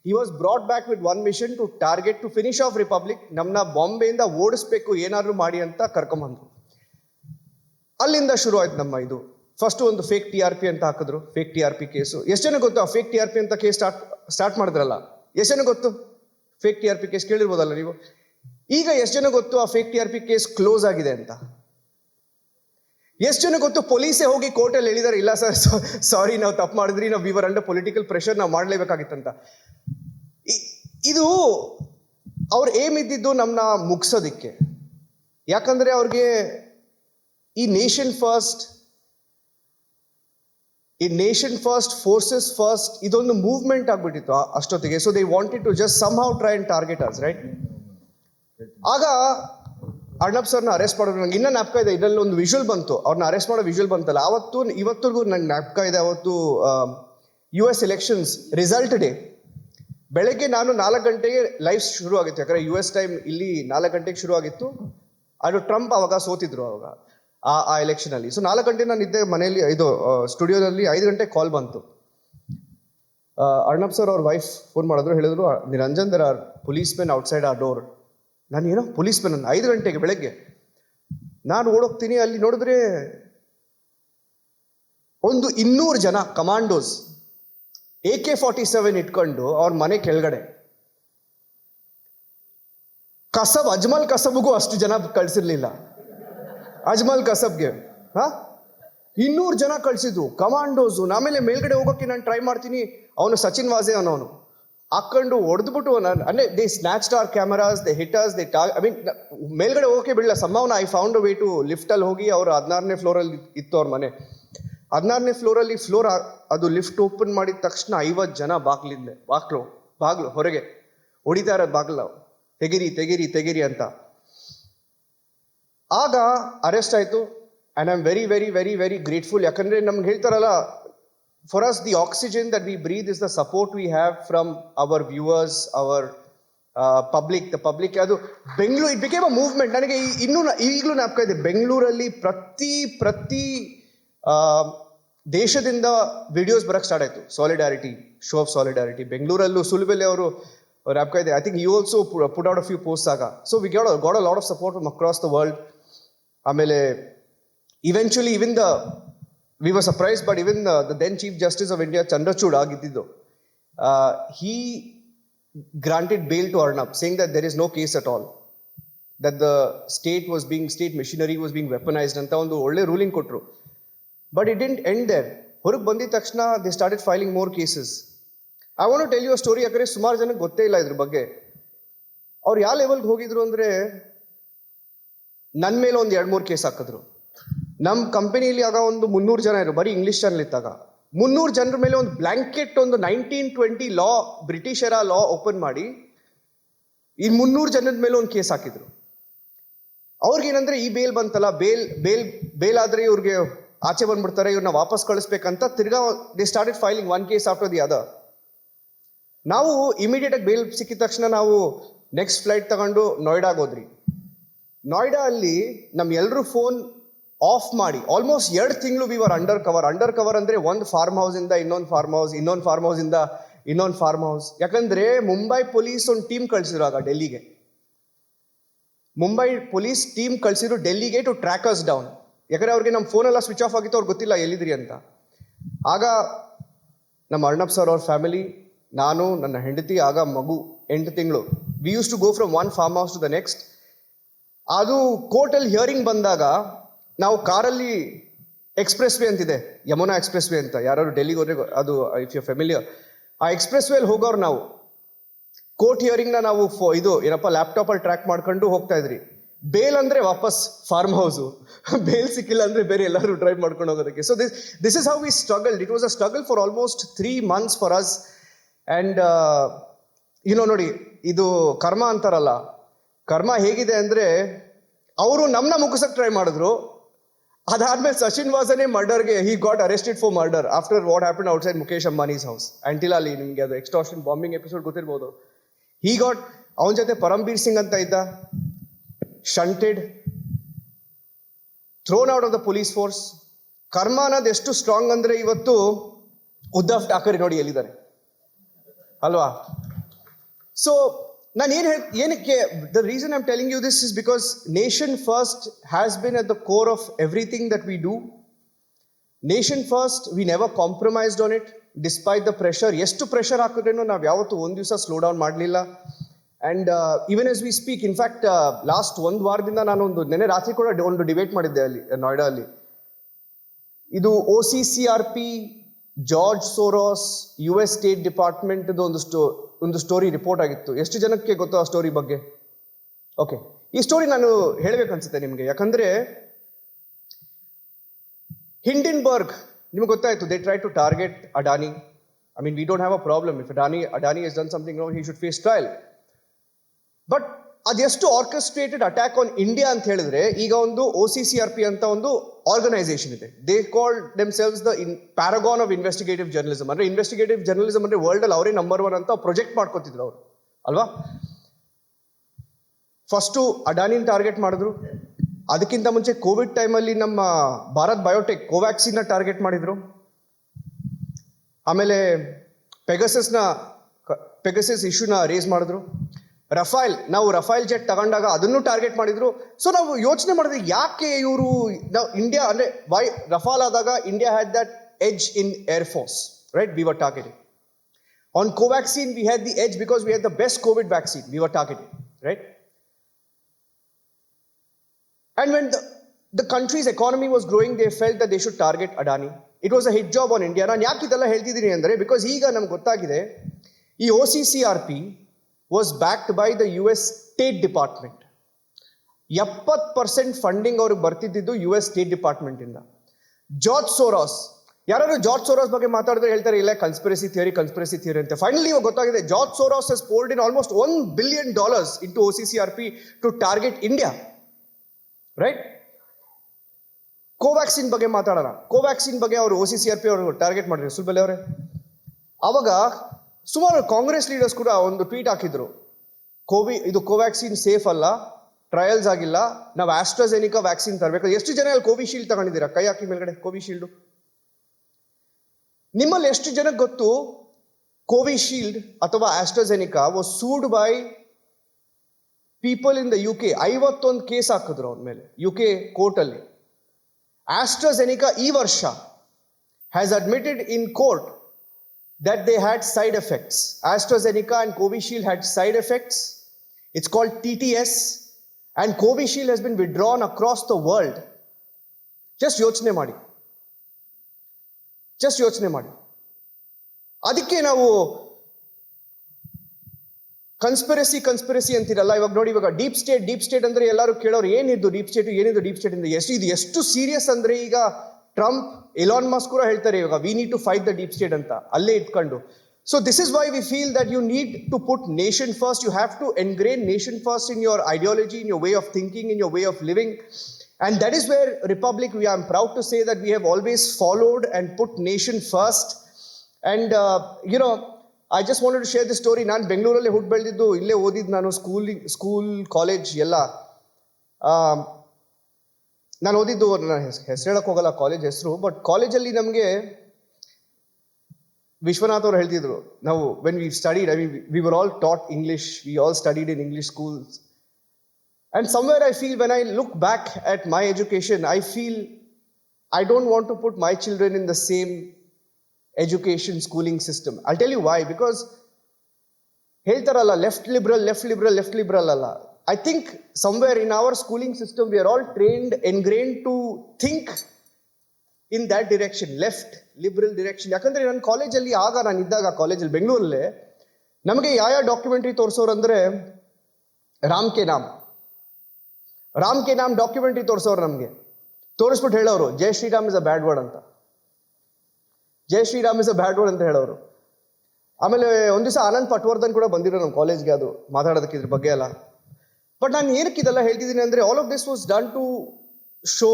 Speaker 1: he was brought back with one mission to target to finish off Republic ನಮ್ಮನ್ನ ಬಾಂಬೆಯಿಂದ ಓಡಿಸ್ಬೇಕು, ಏನಾದರೂ ಮಾಡಿ ಅಂತ ಕರ್ಕೊಂಬಂದ್ರು ಅಲ್ಲಿಂದ ಶುರು ಆಯ್ತು ನಮ್ಮ ಇದು. ಫಸ್ಟ್ ಒಂದು ಫೇಕ್ ಟಿ ಆರ್ ಪಿ ಅಂತ ಹಾಕಿದ್ರು fake T R P case. ಎಷ್ಟು ಜನ ಗೊತ್ತು ಆ ಫೇಕ್ ಟಿ ಆರ್ ಪಿ ಅಂತ ಕೇಸ್ ಸ್ಟಾರ್ಟ್ ಸ್ಟಾರ್ಟ್ ಮಾಡಿದ್ರಲ್ಲ? ಎಷ್ಟು ಜನ ಗೊತ್ತು? Fake T R P case ಕೇಳಿರ್ಬೋದಲ್ಲ ನೀವು? ಈಗ ಎಷ್ಟು ಜನ ಗೊತ್ತು ಆ fake T R P case close ಆಗಿದೆ ಅಂತ? ಎಷ್ಟು ಜನ ಗೊತ್ತು? ಪೊಲೀಸೇ ಹೋಗಿ ಕೋರ್ಟಲ್ಲಿ ಹೇಳಿದಾರೆ, ಇಲ್ಲ ಸರ್ ಸಾರಿ, ನಾವು ತಪ್ಪು ಮಾಡಿದ್ರಿ, ನಾವು ವಿವರ್ ಅಂಡರ್ ಪೊಲಿಟಿಕಲ್ ಪ್ರೆಷರ್ ನಾವು ಮಾಡಲೇಬೇಕಾಗಿತ್ತಂತ. ಇದು ಅವ್ರ ಏಮ್ ಇದ್ದಿದ್ದು ನಮ್ಮನ್ನ ಮುಗಿಸೋದಿಕ್ಕೆ. ಯಾಕಂದ್ರೆ ಅವ್ರಿಗೆ ಈ ನೇಷನ್ ಫಸ್ಟ್ ಈ ನೇಷನ್ ಫಸ್ಟ್ ಫೋರ್ಸಸ್ ಫಸ್ಟ್ ಇದೊಂದು ಮೂವ್ಮೆಂಟ್ ಆಗ್ಬಿಟ್ಟಿತ್ತು ಅಷ್ಟೊತ್ತಿಗೆ. So they wanted to just somehow try and target us right ಆಗ ಅರ್ಣಬ್ ಸರ್ನ ಅರೆಸ್ಟ್ ಮಾಡೋದು ನಂಗೆ ಇನ್ನೂ ಜ್ಞಾಪಕ ಇದೆ. ಇದರಲ್ಲಿ ಒಂದು ವಿಜುವಲ್ ಬಂತು. ಅವ್ರನ್ನ ಅರೆಸ್ಟ್ ಮಾಡೋ ವಿಜುವಲ್ ಬಂತಲ್ಲ. ಅವತ್ತು ಇವತ್ತಿಗೂ ನಂಗೆ ಜ್ಞಾಪಕ ಇದೆ. ಅವತ್ತು U S elections result day ಬೆಳಗ್ಗೆ ನಾನು ನಾಲ್ಕು ಗಂಟೆಗೆ ಲೈವ್ ಶುರು ಆಗಿತ್ತು ಯಾಕಂದರೆ ಯು ಎಸ್ ಟೈಮ್ ಇಲ್ಲಿ ನಾಲ್ಕು ಗಂಟೆಗೆ ಶುರು ಆಗಿತ್ತು ಅದು ಟ್ರಂಪ್ ಅವಾಗ ಸೋತಿದ್ರು ಅವಾಗ, ಆ ಆ ಎಲೆಕ್ಷನಲ್ಲಿ ಸೊ ನಾಲ್ಕು ಗಂಟೆ ನಾನು ಇದ್ದೆ ಮನೆಯಲ್ಲಿ, ಇದು ಸ್ಟುಡಿಯೋದಲ್ಲಿ ಐದು ಗಂಟೆಗೆ ಕಾಲ್ ಬಂತು. ಅರ್ಣಬ್ ಸರ್ ಅವ್ರ ವೈಫ್ ಫೋನ್ ಮಾಡಿದ್ರು. ಹೇಳಿದ್ರು, Niranjan there are police men outside our door ನಾನು ಏನೋ ಪೊಲೀಸ್ ಮ್ಯಾನ್ ಐದು ಗಂಟೆಗೆ ಬೆಳಗ್ಗೆ ನಾನು ಓಡೋಗ್ತೀನಿ, ಅಲ್ಲಿ ನೋಡಿದ್ರೆ ಒಂದು ಇನ್ನೂರು ಜನ commandos A K forty seven ಇಟ್ಕೊಂಡು ಅವ್ರ ಮನೆ ಕೆಳಗಡೆ. ಕಸಬ್, ಅಜ್ಮಲ್ ಕಸಬ್ಗೂ ಅಷ್ಟು ಜನ ಕಳಿಸಿರ್ಲಿಲ್ಲ. ಅಜ್ಮಲ್ ಕಸಬ್ಗೆ, ಹಾ? ಇನ್ನೂರು ಜನ ಕಳಿಸಿದ್ರು. ಕಮಾಂಡೋಸು ಆಮೇಲೆ ಮೇಲ್ಗಡೆ ಹೋಗೋಕೆ ನಾನು ಟ್ರೈ ಮಾಡ್ತೀನಿ, ಅವನು ಸಚಿನ್ ವಾಜೆ ಅನ್ನೋನು. ಹಾಕೊಂಡು ಹೊಡೆದ್ಬಿಟ್ಟು ನಾನು, ಅಂದರೆ they snatch our cameras the hitters the ಟಾ ಐ ಮೀನ್ ಮೇಲ್ಗಡೆ ಹೋಗೋಕೆ ಬಿಡಲ್ಲ. ಸಂಭಾವನ ಐ ಫೌಂಡ್ ವೇ ಟು ಲಿಫ್ಟಲ್ಲಿ ಹೋಗಿ ಅವ್ರು ಹದಿನಾರನೇ ಫ್ಲೋರಲ್ಲಿ ಇತ್ತು ಅವ್ರ ಮನೆ. ಹದಿನಾರನೇ ಫ್ಲೋರಲ್ಲಿ ಫ್ಲೋರ್ ಅದು ಲಿಫ್ಟ್ ಓಪನ್ ಮಾಡಿದ ತಕ್ಷಣ ಐವತ್ತು ಜನ ಬಾಗ್ಲಿಂದೆ, ಬಾಗ್ಲು ಬಾಗ್ಲು, ಹೊರಗೆ. ಹೊಡಿತಾ ಇರೋದು ಬಾಗ್ಲು ತೆಗಿರಿ ತೆಗಿರಿ ತೆಗಿರಿ ಅಂತ. ಆಗ ಅರೆಸ್ಟ್ ಆಯಿತು. And I am very very very very grateful ಯಾಕಂದರೆ ನಮ್ಗೆ ಹೇಳ್ತಾರಲ್ಲ for us the oxygen that we breathe is the support we have from our viewers our public the public ಅದು Bengaluru it became a movement ನನಗೆ ಇನ್ನೂ ಈಗಲೂ ನಾಪ್ಕ ಇದೆ. ಬೆಂಗಳೂರಲ್ಲಿ ಪ್ರತಿ ಪ್ರತಿ ದೇಶದಿಂದ ವಿಡಿಯೋಸ್ ಬರಕ್ಕೆ ಸ್ಟಾರ್ಟ್ ಆಯಿತು. ಸಾಲಿಡಾರಿಟಿ ಶೋ ಆಫ್ ಸಾಲಿಡಾರಿಟಿ ಬೆಂಗಳೂರಲ್ಲೂ ಸುಲಭಲ್ಲಿ ಅವರು ನಾಪ್ಕ ಇದೆ. I think you also put out of few post ಆಗ. So we got got lot of support from across the world ಆಮೇಲೆ eventually even the we were surprise but even the then chief justice of India Chandrachud ಆಗಿದ್ದಿದ್ದು. He granted bail to Arnab saying that there is no case at all that the state was being state machinery was being weaponized ಅಂತ ಒಂದು ಒಳ್ಳೆ ruling ಕೊಟ್ಟರು but it didn't end there ಹೊರಗೆ ಬಂದಿದ ತಕ್ಷಣ they started filing more cases I want tell you story ಯಾಕಂದರೆ ಸುಮಾರು ಜನಕ್ಕೆ ಗೊತ್ತೇ ಇಲ್ಲ ಇದ್ರ ಬಗ್ಗೆ. ಅವ್ರು ಯಾವ ಲೆವೆಲ್ಗೆ ಹೋಗಿದ್ರು ಅಂದರೆ ನನ್ನ ಮೇಲೆ ಒಂದು ಎರಡು ಮೂರು ಕೇಸ್ ಹಾಕಿದ್ರು. ನಮ್ಮ ಕಂಪನಿಯಲ್ಲಿ ಆಗ ಒಂದು ಮುನ್ನೂರು ಜನ ಇರು ಬರೀ ಇಂಗ್ಲೀಷ್ ಚಾನಲ್ ಇದ್ದಾಗ. ಮುನ್ನೂರು ಜನರ ಮೇಲೆ ಒಂದು ಬ್ಲ್ಯಾಂಕೆಟ್ ಒಂದು ನೈನ್ಟೀನ್ ಟ್ವೆಂಟಿ ಲಾ ಬ್ರಿಟಿಷರ ಲಾ ಓಪನ್ ಮಾಡಿ, ಈ ಮುನ್ನೂರು ಜನದ ಮೇಲೆ ಒಂದು ಕೇಸ್ ಹಾಕಿದ್ರು. ಅವ್ರಿಗೇನಂದ್ರೆ ಈ ಬೇಲ್ ಬಂತಲ್ಲ ಬೇಲ್ ಬೇಲ್ ಬೇಲ್ ಆದರೆ ಇವ್ರಿಗೆ ಆಚೆ ಬಂದ್ಬಿಡ್ತಾರೆ ಇವ್ರನ್ನ ವಾಪಸ್ ಕಳಿಸ್ಬೇಕಂತ ತಿರ್ಗಾ they started filing one case after the other ನಾವು ಇಮಿಡಿಯೇಟ್ ಆಗಿ ಬೇಲ್ ಸಿಕ್ಕಿದ ತಕ್ಷಣ ನಾವು ನೆಕ್ಸ್ಟ್ ಫ್ಲೈಟ್ ತಗೊಂಡು ನೋಯ್ಡಾಗ ಹೋದ್ರಿ ನೋಯ್ಡಾ ಅಲ್ಲಿ ನಮ್ಮ ಎಲ್ಲರೂ ಫೋನ್ ಆಫ್ ಮಾಡಿ. ಆಲ್ಮೋಸ್ಟ್ ಎರಡು ತಿಂಗಳು we were undercover under cover ಅಂದ್ರೆ ಒಂದು ಫಾರ್ಮ್ ಹೌಸ್ ಇಂದ ಇನ್ನೊಂದು ಫಾರ್ಮ್ ಹೌಸ್ ಇನ್ನೊಂದು ಫಾರ್ಮ್ ಹೌಸ್ ಇಂದ ಇನ್ನೊಂದು ಫಾರ್ಮ್ ಹೌಸ್ ಯಾಕಂದ್ರೆ ಮುಂಬೈ ಪೊಲೀಸ್ ಒಂದು ಟೀಮ್ ಕಳಿಸಿದ್ರು ಆಗ ಡೆಲ್ಲಿಗೆ. ಮುಂಬೈ ಪೊಲೀಸ್ ಟೀಮ್ ಕಳಿಸಿದ್ರು ಡೆಲ್ಲಿಗೆ ಟು ಟ್ರ್ಯಾಕರ್ಸ್ ಡೌನ್ ಯಾಕಂದ್ರೆ ಅವ್ರಿಗೆ ನಮ್ಮ ಫೋನ್ ಎಲ್ಲ ಸ್ವಿಚ್ ಆಫ್ ಆಗಿತ್ತು ಅವ್ರಿಗೆ ಗೊತ್ತಿಲ್ಲ ಎಲ್ಲಿದ್ರಿ ಅಂತ. ಆಗ ನಮ್ಮ ಅರ್ಣಬ್ ಸರ್ ಅವ್ರ ಫ್ಯಾಮಿಲಿ ನಾನು, ನನ್ನ ಹೆಂಡತಿ, ಆಗ ಮಗು, ಎಂಟು ತಿಂಗಳು. We used to go from one farmhouse to the next ಅದು ಕೋರ್ಟಲ್ಲಿ ಹಿಯರಿಂಗ್ ಬಂದಾಗ ನಾವು ಕಾರಲ್ಲಿ ಎಕ್ಸ್ಪ್ರೆಸ್ ವೇ ಅಂತಿದೆ, ಯಮುನಾ ಎಕ್ಸ್ಪ್ರೆಸ್ ವೇ ಅಂತ. ಯಾರು ಡೆಲ್ಲಿಗೆ ಹೋದ್ರೆ ಅದು ಇಫ್ ಯು ಫೆಮಿಲಿಯರ್ ಆ ಎಕ್ಸ್ಪ್ರೆಸ್ ವೇಲಿ ಹೋಗೋರು ನಾವು. ಕೋರ್ಟ್ ಹಿಯರಿಂಗ್ನ ನಾವು ಫೋ ಇದು ಏನಪ್ಪ ಲ್ಯಾಪ್ಟಾಪಲ್ಲಿ ಟ್ರ್ಯಾಕ್ ಮಾಡ್ಕೊಂಡು ಹೋಗ್ತಾ ಇದ್ರಿ. ಬೇಲ್ ಅಂದ್ರೆ ವಾಪಸ್ ಫಾರ್ಮ್ ಹೌಸು [laughs] ಬೇಲ್ ಸಿಕ್ಕಿಲ್ಲ ಅಂದ್ರೆ ಬೇರೆ ಎಲ್ಲರೂ ಡ್ರೈವ್ ಮಾಡ್ಕೊಂಡು ಹೋಗೋದಕ್ಕೆ. So this this is how we struggle it was a struggle for almost three months for us and ಏನೋ ನೋಡಿ, ಇದು ಕರ್ಮ ಅಂತಾರಲ್ಲ. ಕರ್ಮ ಹೇಗಿದೆ ಅಂದ್ರೆ, ಅವರು ನಮ್ಮನ್ನ ಮುಗಿಸಕ್ ಟ್ರೈ ಮಾಡಿದ್ರು. ಅದಾದ್ಮೇಲೆ ಸಚಿನ್ ವಾಸನೆ ಮರ್ಡರ್ಗೆ he got arrested for murder after what happen outside Mukesh Ambani's house until ಅಲ್ಲಿ ನಿಮಗೆ ಅದು ಎಕ್ಸ್ಟಾರ್ಷನ್ ಬಾಂಬಿಂಗ್ ಎಪಿಸೋಡ್ ಗೊತ್ತಿರ್ಬೋದು. ಹಿ ಗಾಟ್ ಅವನ ಜೊತೆ ಪರಮ್ಬೀರ್ ಸಿಂಗ್ ಅಂತ ಇದ್ದ shunted thrown out of the police force ಕರ್ಮ ಅನ್ನೋದು ಎಷ್ಟು ಸ್ಟ್ರಾಂಗ್ ಅಂದ್ರೆ ಇವತ್ತು ಉದ್ಧವ್ ಠಾಕರೆ ನೋಡಿ ಎಲ್ಲಿದ್ದಾರೆ. ಅಲ್ವಾ? ಸೊ ನಾನು ಏನು ಹೇಳಿ, ಏನಕ್ಕೆ the reason I'm telling you this is because nation first has been at the core of everything that we do nation first we never compromised on it despite the pressure ಎಷ್ಟು pressure ಹಾಕಿದ್ರೇನು ನಾವು ಯಾವತ್ತೂ ಒಂದು ದಿವಸ slow down ಮಾಡಲಿಲ್ಲ. And even as we speak in fact last ಒಂದು ವಾರದಿಂದ ನಾನು ಒಂದು ನೆನೆ ರಾತ್ರಿ ಕೂಡ ಒಂದು ಡಿಬೇಟ್ ಮಾಡಿದ್ದೆ ಅಲ್ಲಿ ನೋಯ್ಡಾ ಅಲ್ಲಿ. ಇದು O C C R P George Soros U S State Department ಒಂದಷ್ಟು ಒಂದು ಸ್ಟೋರಿ ರಿಪೋರ್ಟ್ ಆಗಿತ್ತು. ಎಷ್ಟು ಜನಕ್ಕೆ ಗೊತ್ತು ಆ ಸ್ಟೋರಿ ಬಗ್ಗೆ? ಓಕೆ ಈ ಸ್ಟೋರಿ ನಾನು ಹೇಳಬೇಕು ಅನ್ಸುತ್ತೆ ನಿಮಗೆ. ಯಾಕಂದ್ರೆ ಹಿಂಡಿನ್ಬರ್ಗ್ ನಿಮ್ಗೆ ಗೊತ್ತಾಯ್ತು they try to target Adani I mean we don't have a problem if Adani Adani is done something no he should face trial but ಅದೆಷ್ಟು ಆರ್ಕೆಸ್ಟ್ರೇಟೆಡ್ ಅಟ್ಯಾಕ್ ಆನ್ ಇಂಡಿಯಾ ಅಂತ ಹೇಳಿದ್ರೆ, ಈಗ ಒಂದು O C C R P ಅಂತ ಒಂದು organisation ಇದೆ. They call themselves the in paragon of investigative journalism ಅಂದ್ರೆ investigative journalism ಅಂದ್ರೆ ವರ್ಲ್ಡ್ ಅಲ್ಲಿ ಅವರೇ ನಂಬರ್ ಒನ್ ಅಂತ ಪ್ರೊಜೆಕ್ಟ್ ಮಾಡ್ಕೋತಿದ್ರು ಅವರು. ಅಲ್ವಾ? ಫಸ್ಟು ಅಡಾನಿನ ಟಾರ್ಗೆಟ್ ಮಾಡಿದ್ರು. ಅದಕ್ಕಿಂತ ಮುಂಚೆ ಕೋವಿಡ್ ಟೈಮಲ್ಲಿ ನಮ್ಮ ಭಾರತ್ ಬಯೋಟೆಕ್ ಕೋವ್ಯಾಕ್ಸಿನ್ನ ಟಾರ್ಗೆಟ್ ಮಾಡಿದ್ರು. ಆಮೇಲೆ ಪೆಗಸಸ್ನ ಪೆಗಸಸ್ ಇಶ್ಯೂನ ರೇಸ್ ಮಾಡಿದ್ರು. ರಫೈಲ್ ನಾವು ರಫೈಲ್ ಜೆಟ್ ತಗೊಂಡಾಗ ಅದನ್ನು ಟಾರ್ಗೆಟ್ ಮಾಡಿದ್ರು. ಸೊ ನಾವು ಯೋಚನೆ ಮಾಡಿದ್ರೆ ಯಾಕೆ ಇವರು ನಾವು ಇಂಡಿಯಾ ಅಂದ್ರೆ ವೈ ರಫಾಲ್ ಆದಾಗ India had that edge in air force right we were targeting on Covaxin we had the edge because we had the best Covid vaccine we were targeted right And when the the country's economy was growing, they felt that they should target Adani. It was a job on India. ನಾನು ಯಾಕೆ ಇದೆಲ್ಲ ಹೇಳ್ತಿದ್ದೀನಿ ಅಂದರೆ because ಈಗ ನಮ್ಗೆ ಗೊತ್ತಾಗಿದೆ ಈ O C C R P was backed by the U S State Department ಎಪ್ಪತ್ತು ಪರ್ಸೆಂಟ್ ಫಂಡಿಂಗ್ ಅವ್ರಿಗೆ ಬರ್ತಿದ್ದಿದ್ದು ಯು ಎಸ್ ಸ್ಟೇಟ್ ಡಿಪಾರ್ಟ್ಮೆಂಟಿಂದ ಜಾರ್ಜ್ ಸೋರಾಸ್ ಯಾರು ಜಾರ್ಜ್ ಸೋರಾಸ್ ಬಗ್ಗೆ ಮಾತಾಡಿದ್ರೆ ಹೇಳ್ತಾರೆ, ಇಲ್ಲ ಕನ್ಸ್ಪಿರಸಿ ಥಿಯರಿ ಕನ್ಸ್ಪಿರಸಿ ಥಿಯರಿ ಅಂತ. ಫೈನಲಿ ಗೊತ್ತಾಗಿದೆ George Soros has poured in almost one billion dollars into O C C R P to target India right Covaxin ಬಗ್ಗೆ ಮಾತಾಡೋಣ. ಕೋವ್ಯಾಕ್ಸಿನ್ ಬಗ್ಗೆ ಅವರು O C C R P ಅವರು ಟಾರ್ಗೆಟ್ ಮಾಡಿದ್ರು. ಸುಲ್ಬಲೆ ಅವರೇ. ಅವಾಗ ಸುಮಾರು ಕಾಂಗ್ರೆಸ್ ಲೀಡರ್ಸ್ ಕೂಡ ಒಂದು ಟ್ವೀಟ್ ಹಾಕಿದ್ರು. ಕೋವಿ ಇದು ಕೋವ್ಯಾಕ್ಸಿನ್ ಸೇಫ್ ಅಲ್ಲ ಟ್ರಯಲ್ಸ್ ಆಗಿಲ್ಲ, ನಾವು ಆಸ್ಟ್ರಾಜೆನಿಕಾ ವ್ಯಾಕ್ಸಿನ್ ತರಬೇಕು. ಎಷ್ಟು ಜನ ಅಲ್ಲಿ ಕೋವಿಶೀಲ್ಡ್ ತಗೊಂಡಿದ್ದೀರಾ? ಕೈ ಹಾಕಿ ಮೇಲ್ಗಡೆ ಕೋವಿಶೀಲ್ಡು ನಿಮ್ಮಲ್ಲಿ ಎಷ್ಟು ಜನಕ್ಕೆ ಗೊತ್ತು ಕೋವಿಶೀಲ್ಡ್ ಅಥವಾ AstraZeneca was sued by people in the U K ಐವತ್ತೊಂದು ಕೇಸ್ ಹಾಕಿದ್ರು ಅವ್ರ ಮೇಲೆ ಯು ಕೆ ಕೋರ್ಟಲ್ಲಿ ಆಸ್ಟ್ರಾಜೆನಿಕಾ ಈ ವರ್ಷ has admitted in court that they had side effects. AstraZeneca and Covishield had side effects. It's called TTS, and Covishield has been withdrawn across the world. Just ಯೋಚನೆ ಮಾಡಿ just ಯೋಚನೆ ಮಾಡಿ ಅದಕ್ಕೆ ನಾವು ಕನ್ಸ್ಪಿರಸಿ ಕನ್ಸ್ಪಿರಸಿ ಅಂತೀರಲ್ಲ ಇವಾಗ ನೋಡಿ ಇವಾಗ ಡೀಪ್ ಸ್ಟೇಟ್ ಡೀಪ್ ಸ್ಟೇಟ್ ಅಂದ್ರೆ ಎಲ್ಲರೂ ಕೇಳೋರು ಏನಿದ್ದು ಡೀಪ್ ಸ್ಟೇಟ್ ಏನಿದ್ದು ಡೀಪ್ ಸ್ಟೇಟ್ ಇಂದ ಎಷ್ಟು ಇದು ಎಷ್ಟು ಸೀರಿಯಸ್ ಅಂದ್ರೆ ಈಗ ಟ್ರಂಪ್ ಎಲಾನ್ ಮಾಸ್ ಕೂಡ ಹೇಳ್ತಾರೆ ಇವಾಗ we need to fight the deep state ಅಂತ. ಅಲ್ಲೇ ಇಟ್ಕೊಂಡು. So this is why we feel that you need to put nation first you have to engrain nation first in your ideology in your way of thinking in your way of living And that is where Republic, we are proud to say that we have always followed and put nation first. And, uh, you know, I just wanted to share this story. ನಾನು ಬೆಂಗಳೂರಲ್ಲಿ ಹುಟ್ಟು ಬೆಳೆದಿದ್ದು ಇಲ್ಲೇ ಓದಿದ್ದು ನಾನು schooling school college ಎಲ್ಲ. ನಾನು ಓದಿದ್ದು ನಾನು ಹೆಸರು ಹೇಳಕ್ ಹೋಗಲ್ಲ ಕಾಲೇಜ್ ಹೆಸರು ಬಟ್ ಕಾಲೇಜಲ್ಲಿ ನಮಗೆ ವಿಶ್ವನಾಥ್ ಅವ್ರು ಹೇಳ್ತಿದ್ರು ನಾವು when we studied I mean we were all taught English we all studied in English schools And somewhere I feel when I look back at my education, I feel I don't want to put my children in the same education schooling system. I'll tell you why. Because ಹೇಳ್ತಾರಲ್ಲ left liberal left liberal left liberal ಅಲ್ಲ I think somewhere in our schooling system we are all trained, ingrained to think in that direction left liberal direction ಯಾಕಂದ್ರೆ ನನ್ನ ಕಾಲೇಜಲ್ಲಿ ಆಗ ನಾನು ಇದ್ದಾಗ ಕಾಲೇಜಲ್ಲಿ ಬೆಂಗಳೂರಲ್ಲೇ ನಮಗೆ ಯಾವ ಯಾವ ಡಾಕ್ಯುಮೆಂಟ್ರಿ ತೋರಿಸೋರು ಅಂದ್ರೆ ರಾಮ್ ಕೆ ನಾಮ್. ರಾಮ್ ಕೆ ನಾಮ್ ಡಾಕ್ಯುಮೆಂಟ್ರಿ ತೋರಿಸೋರು ನಮಗೆ. ತೋರಿಸ್ಬಿಟ್ಟು ಹೇಳೋರು Jai Shriram is a bad word ಅಂತ. Jai Shriram is a bad word ಅಂತ ಹೇಳೋರು. ಆಮೇಲೆ ಒಂದು ದಿವಸ ಆನಂದ್ ಪಟ್ವರ್ಧನ್ ಕೂಡ ಬಂದಿರೋ ನಮ್ಮ ಕಾಲೇಜ್ಗೆ ಅದು ಮಾತಾಡೋದಕ್ಕೆ ಇದ್ರ ಬಗ್ಗೆ ಎಲ್ಲ. ಬಟ್ ನಾನು ಏನಕ್ಕೆ ಇದೆಲ್ಲ ಹೇಳ್ತಿದ್ದೀನಿ ಅಂದ್ರೆ all of this was done to show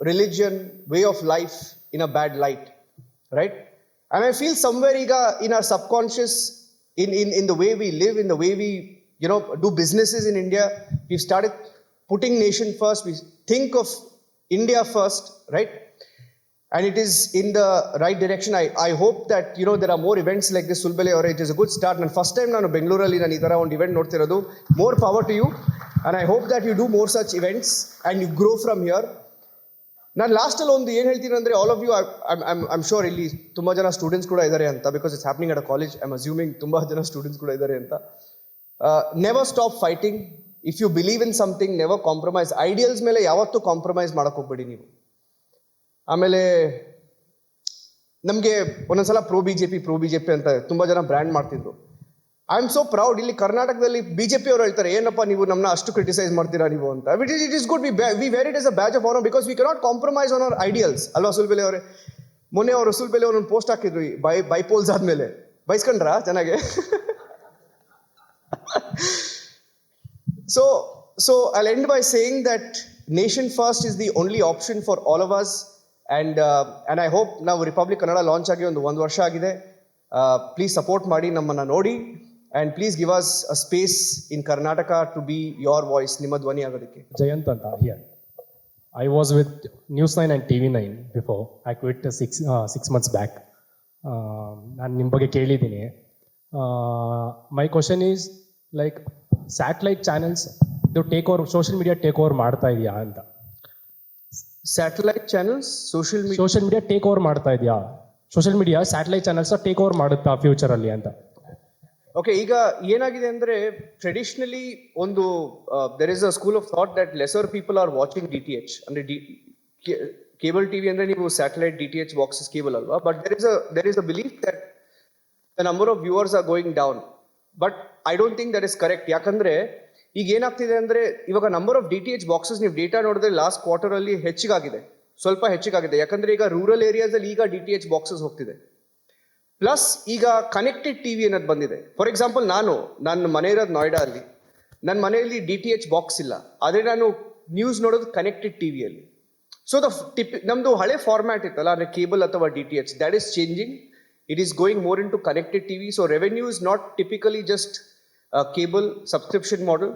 Speaker 1: religion way of life in a bad light right and I feel somewhere ಈಗ in our subconscious in, in, in the way we live, in the way we, you know, do businesses in India, we've started putting nation first. We think of India first, right? And it is in the right direction. I, I hope that, you know, there are more events like this, Sulbele, or it is a good start. And first time ನಾನು Bengaluru ನಾನು ಈ ಥರ ಒಂದು event ನೋಡ್ತಿರೋದು more power to you. And I hope that you do more such events and you grow from here. ನಾನು ಲಾಸ್ಟಲ್ಲಿ ಒಂದು ಏನು ಹೇಳ್ತೀನಿ ಅಂದರೆ all of you I'm sure ಇಲ್ಲಿ ತುಂಬ ಜನ ಸ್ಟೂಡೆಂಟ್ಸ್ ಕೂಡ ಇದ್ದಾರೆ ಅಂತ because it's happening at a college I'm assuming ತುಂಬ ಜನ ಸ್ಟೂಡೆಂಟ್ಸ್ ಕೂಡ ಇದ್ದಾರೆ ಅಂತ never stop fighting if you believe in something never compromise ideals ಮೇಲೆ ಯಾವತ್ತೂ ಕಾಂಪ್ರಮೈಸ್ ಮಾಡಕ್ಕೆ ಹೋಗ್ಬೇಡಿ ನೀವು ಆಮೇಲೆ ನಮಗೆ ಒಂದೊಂದ್ಸಲ pro B J P pro B J P ಅಂತ ತುಂಬ ಜನ ಬ್ರ್ಯಾಂಡ್ ಮಾಡ್ತಿದ್ರು. ಐ ಆಮ್ ಸೋ ಪ್ರೌಡ್ ಇಲ್ಲಿ ಕರ್ನಾಟಕದಲ್ಲಿ ಬಿ ಜೆ ಪಿ ಅವರು ಹೇಳ್ತಾರೆ, ಏನಪ್ಪ ನೀವು ನಮ್ಮನ್ನ ಅಷ್ಟು ಕ್ರಿಟಿಸೈಸ್ ಮಾಡ್ತೀರಾ ನೀವು ಅಂತ? What is it is good we we wear it is a badge of honour because we cannot compromise on our ideals ಅಲ್ವಾ ಸುಲ್ ಬೆಲೆ ಅವರೇ? ಮೊನ್ನೆ ಅವರು ರಸೂಲ್ ಬೆಲೆ ಅವ್ರನ್ನ ಪೋಸ್ಟ್ ಹಾಕಿದ್ರು, ಈ ಬೈ ಬೈಪೋಲ್ಸ್ ಆದ್ಮೇಲೆ. ಬೈಸ್ಕೊಂಡ್ರಾ ಚೆನ್ನಾಗೆ? So so I end by saying that nation first is the only option for all of us and and I hope ನಾವು ರಿಪಬ್ಲಿಕ್ ಕನ್ನಡ ಲಾಂಚ್ ಆಗಿ ಒಂದು ಒಂದು ವರ್ಷ ಆಗಿದೆ. ಪ್ಲೀಸ್ ಸಪೋರ್ಟ್ ಮಾಡಿ ನಮ್ಮನ್ನು ನೋಡಿ. And please give us a space in Karnataka to be your voice ನಿಮ್ಮ ಧ್ವನಿ ಆಗೋದಕ್ಕೆ.
Speaker 2: ಜಯಂತ್ ಅಂತ here I was with News nine and T V nine before I quit six six months back ನಾನು ನಿಮ್ಮ ಬಗ್ಗೆ ಕೇಳಿದ್ದೀನಿ. My question is like satellite channels ಇದು take over social media take over ಮಾಡ್ತಾ ಇದೆಯಾ ಅಂತ.
Speaker 1: Satellite channels social media
Speaker 2: social media take over ಮಾಡ್ತಾ ಇದೆಯಾ? Social media satellite channels take over ಮಾಡುತ್ತಾ ಫ್ಯೂಚರಲ್ಲಿ ಅಂತ?
Speaker 1: ಓಕೆ ಈಗ ಏನಾಗಿದೆ ಅಂದ್ರೆ ಟ್ರೆಡಿಷನಲಿ ಒಂದು there is a school of thought that lesser people are watching D T H ಅಂದ್ರೆ ಡಿ ಕೇಬಲ್ ಟಿವಿ ಅಂದ್ರೆ ನೀವು satellite D T H boxes cable ಅಲ್ವಾ? But there is a there is a belief that the number of viewers are going down but I don't think that is correct ಯಾಕಂದ್ರೆ ಈಗ ಏನಾಗ್ತಿದೆ ಅಂದ್ರೆ ಇವಾಗ number of D T H boxes ನೀವು data ನೋಡಿದ್ರೆ last quarter ಅಲ್ಲಿ ಹೆಚ್ಚಿಗಾಗಿದೆ. ಸ್ವಲ್ಪ ಹೆಚ್ಚಿಗಾಗಿದೆ. ಯಾಕಂದ್ರೆ ಈಗ ರೂರಲ್ ಏರಿಯಾಸ್ ಅಲ್ಲಿ ಈಗ ಡಿ ಟಿ ಎಚ್ ಬಾಕ್ಸಸ್ ಹೋಗ್ತಿದೆ. ಪ್ಲಸ್ ಈಗ ಕನೆಕ್ಟೆಡ್ ಟಿ ವಿ ಅನ್ನೋದು ಬಂದಿದೆ. ಫಾರ್ ಎಕ್ಸಾಂಪಲ್ ನಾನು, ನನ್ನ ಮನೆ ಇರೋದು ನೋಯ್ಡಾ ಅಲ್ಲಿ. ನನ್ನ ಮನೆಯಲ್ಲಿ ಡಿ ಟಿ ಎಚ್ ಬಾಕ್ಸ್ ಇಲ್ಲ. ಆದರೆ ನಾನು ನ್ಯೂಸ್ ನೋಡೋದು ಕನೆಕ್ಟೆಡ್ ಟಿವಿಯಲ್ಲಿ ಸೊ ದ ಟಿಪ್ ನಮ್ಮದು ಹಳೆ ಫಾರ್ಮ್ಯಾಟ್ ಇತ್ತಲ್ಲ, ಅಂದರೆ ಕೇಬಲ್ ಅಥವಾ D T H that is changing it is going more into connected T V so revenue is not typically just cable subscription model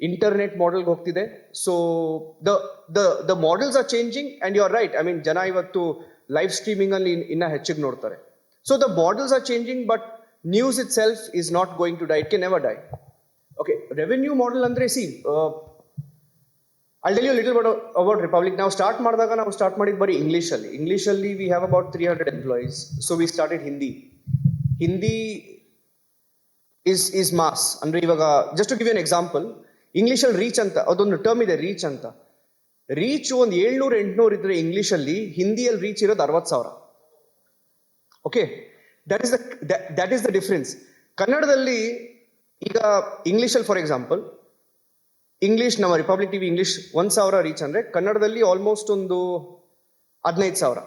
Speaker 1: internet ಮಾಡೆಲ್ಗೆ ಹೋಗ್ತಿದೆ. So the the the models are changing and you are right I mean ಜನ ಇವತ್ತು live ಸ್ಟ್ರೀಮಿಂಗಲ್ಲಿ ಇನ್ನೂ ಹೆಚ್ಚಿಗೆ ನೋಡ್ತಾರೆ. So the models are changing but news itself is not going to die it can never die okay revenue model ಅಂದರೆ see I'll tell you little bit about Republic ನಾವು start ಮಾಡಿದಾಗ ನಾವು ಸ್ಟಾರ್ಟ್ ಮಾಡಿದ್ದು ಬರೀ ಇಂಗ್ಲೀಷಲ್ಲಿ ಇಂಗ್ಲೀಷಲ್ಲಿ we have about three hundred employees so we started Hindi Hindi is is mass ಅಂದರೆ ಇವಾಗ just to give an example ಇಂಗ್ಲೀಷಲ್ಲಿ ರೀಚ್ ಅಂತ, ಅದೊಂದು ಟರ್ಮ್ ಇದೆ ರೀಚ್ ಅಂತ. ರೀಚ್ ಒಂದು ಏಳ್ನೂರು, ಎಂಟುನೂರು ಇದ್ರೆ ಇಂಗ್ಲೀಷಲ್ಲಿ ಹಿಂದಿಯಲ್ಲಿ ರೀಚ್ ಇರೋದು ಅರವತ್ತು ಸಾವಿರ. Okay that is that is the difference ಕನ್ನಡದಲ್ಲಿ, ಈಗ ಇಂಗ್ಲೀಷಲ್ಲಿ ಫಾರ್ ಎಕ್ಸಾಂಪಲ್ ಇಂಗ್ಲೀಷ್ ನಮ್ಮ ರಿಪಬ್ಲಿಕ್ ಟಿವಿ ಇಂಗ್ಲೀಷ್ ಒಂದು ಸಾವಿರ ರೀಚ್ ಅಂದರೆ, ಕನ್ನಡದಲ್ಲಿ ಆಲ್ಮೋಸ್ಟ್ ಒಂದು ಹದಿನೈದು ಸಾವಿರ.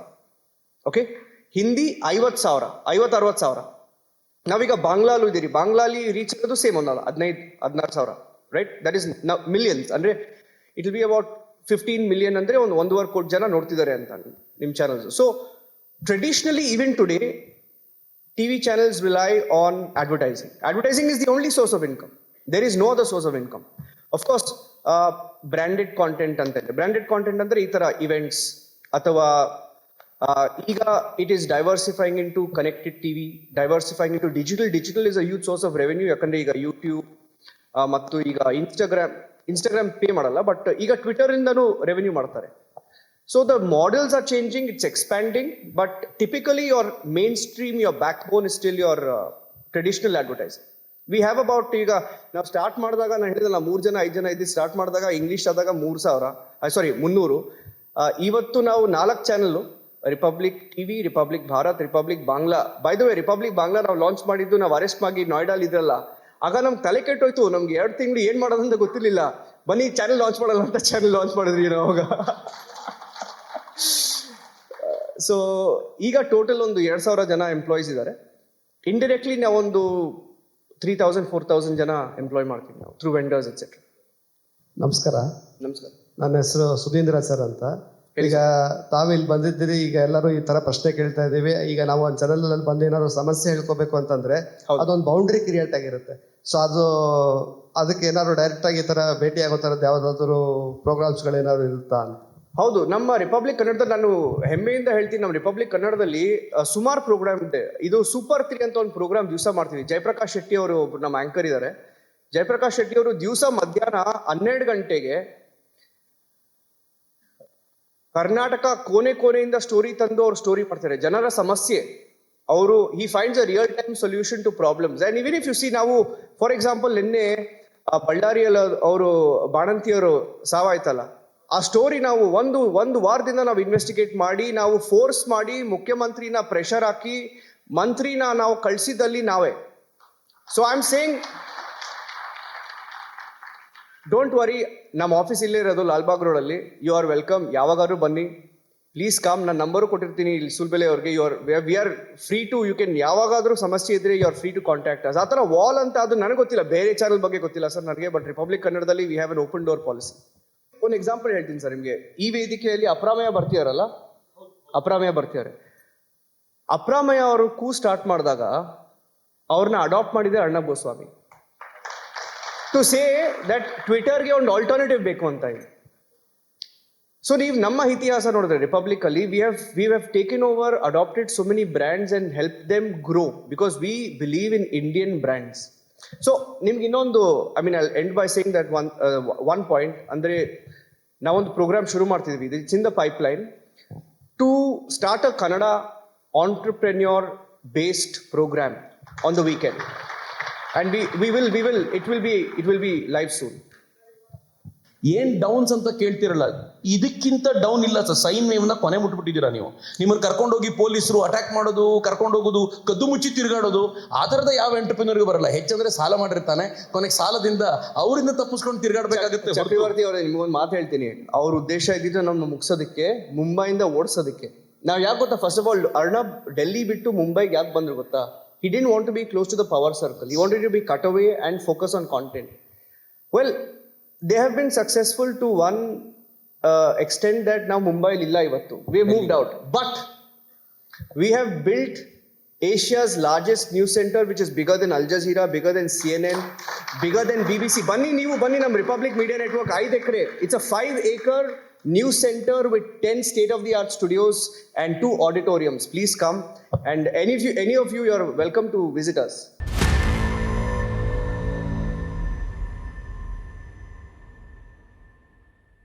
Speaker 1: ಓಕೆ ಹಿಂದಿ ಐವತ್ತು ಸಾವಿರ, ಐವತ್ತು, ಅರವತ್ತು ಸಾವಿರ. ನಾವೀಗ ಬಾಂಗ್ಲಾಲು ಇದ್ದೀರಿ ಬಾಂಗ್ಲಾಲಿ ರೀಚ್ ಆಗೋದು ಸೇಮ್ ಒಂದು ಹದಿನೈದು ಹದಿನಾರು ಸಾವಿರ ರೈಟ್ ದಟ್ ಈಸ್ ಮಿಲಿಯನ್ಸ್ ಅಂದರೆ it be about fifteen million ಅಂದರೆ ಒಂದು ಒಂದೂವರೆ ಕೋಟಿ ಜನ ನೋಡ್ತಿದ್ದಾರೆ ಅಂತ ನಿಮ್ಮ channels so traditionally even today TV channels rely on advertising. Advertising is the only source of income. There is no other source of income. Of course, uh, branded content branded content ಅಂದರೆ ಈ ಥರ events ಅಥವಾ ಈಗ it is diversifying in to connected TV diversifying in to digital digital is a youth source of revenue ಯಾಕಂದ್ರೆ ಈಗ YouTube ಮತ್ತು ಈಗ Instagram Instagram pay ಮಾಡಲ್ಲ ಬಟ್ ಈಗ ಟ್ವಿಟರ್ ಇಂದನೂ ರೆವೆನ್ಯೂ ಮಾಡ್ತಾರೆ. So the models are changing, it's expanding, but typically your mainstream, your backbone is is still your traditional advertise we have about ಈಗ ನಾವು ಸ್ಟಾರ್ಟ್ ಮಾಡಿದಾಗ ನಾನು ಹೇಳಿದಲ್ಲ ಮೂರು ಜನ ಐದು ಜನ ಇದ್ದು ಸ್ಟಾರ್ಟ್ ಮಾಡಿದಾಗ ಇಂಗ್ಲೀಷ್ ಆದಾಗ ಮೂರು ಸಾವಿರ ಸಾರಿ ಮುನ್ನೂರು. ಇವತ್ತು ನಾವು ನಾಲ್ಕು channel Republic TV Republic Bharat Republic Bangla by the way Republic Bangla ನಾವು ಲಾಂಚ್ ಮಾಡಿದ್ದು ನಾವು ಅರೆಸ್ಟ್ ಮಾಡಿ ನೋಯ್ಡಾಲ್ ಇದ್ರಲ್ಲ. ಆಗ ನಮ್ಗೆ ತಲೆ ಕೆಟ್ಟೋಯ್ತು. ನಮ್ಗೆ ಎರಡು ತಿಂಗಳು ಏನು ಮಾಡೋದಂತ ಗೊತ್ತಿರಲಿಲ್ಲ. ಬನ್ನಿ ಚಾನೆಲ್ ಲಾಂಚ್ ಮಾಡಲ್ಲ ಅಂತ ಚಾನೆಲ್ ಲಾಂಚ್ ಮಾಡಿದ್ರಿ ನಾವು ಅವಾಗ ಸೊ ಈಗ ಟೋಟಲ್ ಒಂದು ಎರಡು ಸಾವಿರ ಜನ ಎಂಪ್ಲಾಯೀಸ್ ಇದ್ದಾರೆ ಇಂಡೈರೆಕ್ಟ್ಲಿ ನಾವೊಂದು ತ್ರೀ ತೌಸಂಡ್ ಫೋರ್ ತೌಸಂಡ್ ಜನ ಎಂಪ್ಲಾಯ್ ಮಾಡ್ತೀವಿ ನಾವು ಥ್ರೂ ವೆಂಡರ್ಸ್ ಎಕ್ಸೆಟ್ರಾ
Speaker 3: ನಮಸ್ಕಾರ.
Speaker 1: ನಮಸ್ಕಾರ.
Speaker 3: ನನ್ನ ಹೆಸರು ಸುಧೀಂದ್ರ ಸರ್ ಅಂತ. ಈಗ ತಾವು ಇಲ್ಲಿ ಬಂದಿದ್ದೀರಿ ಈಗ ಎಲ್ಲರೂ ಈ ತರ ಪ್ರಶ್ನೆ ಕೇಳ್ತಾ ಇದ್ದೀವಿ. ಈಗ ನಾವು ಒಂದು ಚಾನಲ್ ಅಲ್ಲಿ ಬಂದು ಏನಾದ್ರು ಸಮಸ್ಯೆ ಹೇಳ್ಕೋಬೇಕು ಅಂತಂದ್ರೆ ಅದೊಂದು ಬೌಂಡ್ರಿ ಕ್ರಿಯೇಟ್ ಆಗಿರುತ್ತೆ. ಸೊ ಅದು ಅದಕ್ಕೆ ಏನಾದ್ರು ಡೈರೆಕ್ಟ್ ಆಗಿ ಈ ತರ ಭೇಟಿ ಆಗೋ ಥರದ್ದು ಯಾವ್ದಾದ್ರು ಪ್ರೋಗ್ರಾಮ್ಸ್ಗಳು ಏನಾದ್ರು ಇರುತ್ತಾ
Speaker 1: ಹೌದು ನಮ್ಮ ರಿಪಬ್ಲಿಕ್ ಕನ್ನಡದಲ್ಲಿ ನಾನು ಹೆಮ್ಮೆಯಿಂದ ಹೇಳ್ತೀನಿ ನಮ್ಮ ರಿಪಬ್ಲಿಕ್ ಕನ್ನಡದಲ್ಲಿ ಸುಮಾರು ಪ್ರೋಗ್ರಾಮ್ ಇದೆ. ಇದು ಸೂಪರ್ ತ್ರೀ ಅಂತ ಒಂದು ಪ್ರೋಗ್ರಾಮ್ ದಿವಸ ಮಾಡ್ತೀವಿ. ಜಯಪ್ರಕಾಶ್ ಶೆಟ್ಟಿ ಅವರು ಒಬ್ರು ನಮ್ಮ ಆಂಕರ್ ಇದ್ದಾರೆ ಜಯಪ್ರಕಾಶ್ ಶೆಟ್ಟಿ ಅವರು ದಿವಸ ಮಧ್ಯಾಹ್ನ ಹನ್ನೆರಡು ಗಂಟೆಗೆ ಕರ್ನಾಟಕ ಕೋನೆ ಕೋನೆಯಿಂದ ಸ್ಟೋರಿ ತಂದು ಅವ್ರು ಸ್ಟೋರಿ ಪಡ್ತಾರೆ ಜನರ ಸಮಸ್ಯೆ. ಅವರು he finds a real time solution to problems and even if you see ನಾವು ಫಾರ್ ಎಕ್ಸಾಂಪಲ್ ನಿನ್ನೆ ಬಳ್ಳಾರಿಯಲ್ಲಿ ಅವರು ಬಾಣಂತಿಯವರು ಸಾವಾಯ್ತಲ್ಲ. ಆ ಸ್ಟೋರಿ ನಾವು ಒಂದು ಒಂದು ವಾರದಿಂದ ನಾವು ಇನ್ವೆಸ್ಟಿಗೇಟ್ ಮಾಡಿ, ನಾವು ಫೋರ್ಸ್ ಮಾಡಿ, ಮುಖ್ಯಮಂತ್ರಿನ ಪ್ರೆಷರ್ ಹಾಕಿ, ಮಂತ್ರಿನ ನಾವು ಕಳಿಸಿದಲ್ಲಿ ನಾವೇ. So I am saying don't worry ನಮ್ಮ ಆಫೀಸ್ ಇಲ್ಲೇ ಇರೋದು ಲಾಲ್ಬಾಗ್ ರೋಡಲ್ಲಿ ಯು ಆರ್ ವೆಲ್ಕಮ್ ಯಾವಾಗಾದ್ರೂ ಬನ್ನಿ. ಪ್ಲೀಸ್ ಕಾಮ್ ನನ್ನ ನಂಬರು ಕೊಟ್ಟಿರ್ತೀನಿ ಇಲ್ಲಿ ಸುಲ್ಬೆಲೆ ಅವ್ರಿಗೆ. You are we are free to you can ಯಾವಾಗಾದರೂ ಸಮಸ್ಯೆ ಇದ್ರೆ you are free to contact us ಆ ಥರ ವಾಲ್ ಅಂತ ಅದು ನನಗೆ ಗೊತ್ತಿಲ್ಲ. ಬೇರೆ ಚಾನಲ್ ಬಗ್ಗೆ ಗೊತ್ತಿಲ್ಲ ಸರ್ ನನಗೆ ಬಟ್ ರಿಪಬ್ಲಿಕ್ ಕನ್ನಡದಲ್ಲಿ we have an open door policy ಒಂದು ಎಕ್ಸಾಂಪಲ್ ಹೇಳ್ತೀನಿ ಸರ್ ನಿಮಗೆ. ಈ ವೇದಿಕೆಯಲ್ಲಿ ಅಪ್ರಾಮಯ ಬರ್ತೀಯಾರಲ್ಲ ಅಪ್ರಾಮಯ ಬರ್ತಿದ್ದಾರೆ ಅಪ್ರಾಮಯ ಅವರು ಕೂ ಸ್ಟಾರ್ಟ್ ಮಾಡಿದಾಗ ಅವ್ರನ್ನ ಅಡಾಪ್ಟ್ ಮಾಡಿದೆ Arnab Goswami to say that ಟ್ವಿಟರ್ಗೆ ಒಂದು ಆಲ್ಟರ್ನೇಟಿವ್ ಬೇಕು ಅಂತ ಇದೆ. ಸೊ ನೀವು ನಮ್ಮ ಇತಿಹಾಸ ನೋಡಿದ್ರೆ ರಿಪಬ್ಲಿಕ್ ಅಲ್ಲಿ we have we have taken over adapted so many brands and help them grow because we believe in Indian brands so ನಿಮ್ಗೆ ಇನ್ನೊಂದು I mean I end by saying that one one point ಅಂದರೆ ನಾವೊಂದು programme ಶುರು ಮಾಡ್ತಿದ್ವಿ. It's in the pipeline to start a Kannada entrepreneur based programme on the weekend and we will will we will it will be it will be live soon.
Speaker 4: ಏನ್ ಡೌನ್ಸ್ ಅಂತ ಕೇಳ್ತಿರಲ್ಲ ಇದಕ್ಕಿಂತ down ಇಲ್ಲ ಸರ್ ಸೈನ್ ವೇವ್ನ ಕೊನೆ ಮುಟ್ಬಿಟ್ಟಿದ್ದೀರಾ ನೀವು. ನಿಮ್ಮನ್ನು ಕರ್ಕೊಂಡೋಗಿ ಪೊಲೀಸರು ಅಟ್ಯಾಕ್ ಮಾಡೋದು ಕರ್ಕೊಂಡೋಗೋದು ಕದ್ದು ಮುಚ್ಚಿ ತಿರುಗಾಡೋದು ಆ ಥರದ ಯಾವ ಎಂಟರ್ಪ್ರಿನರ್ಗೂ ಬರಲ್ಲ. ಹೆಚ್ಚಂದ್ರೆ ಸಾಲ ಮಾಡಿರ್ತಾನೆ. ಕೊನೆಗೆ ಸಾಲದಿಂದ ಅವರಿಂದ ತಪ್ಪಿಸ್ಕೊಂಡು ತಿರುಗಾಡ್ಬೇಕಾಗುತ್ತೆ
Speaker 1: ಚಕ್ರವರ್ತಿ ಅವರೇ ನಿಮ್ಗೊಂದು ಮಾತು ಹೇಳ್ತೀನಿ. ಅವ್ರ ಉದ್ದೇಶ ಇದ್ದಿದ್ದು ನಮ್ಮ ಮುಗಿಸೋದಕ್ಕೆ ಮುಂಬೈಯಿಂದ ಓಡಿಸೋದಕ್ಕೆ. ನಾವು ಯಾಕೆ ಗೊತ್ತಾ? First of all Arnab Delhi ಬಿಟ್ಟು ಮುಂಬೈಗೆ ಯಾಕೆ ಬಂದ್ರು ಗೊತ್ತಾ? He didn't want to be close to the power circle. He wanted to be cut away and focus on content. Well, they have been successful to one uh, extent that now Mumbai Lilla Ivattu. We have moved out. But we have built Asia's largest news center, which is bigger than Al Jazeera, bigger than CNN, bigger than BBC. Bunny Nivu Bunny Nam Republic Media Network, I It's a five acre new center with 10 state of the art studios and two auditoriums. Please come. And any of you, any of you, you're welcome to visit us.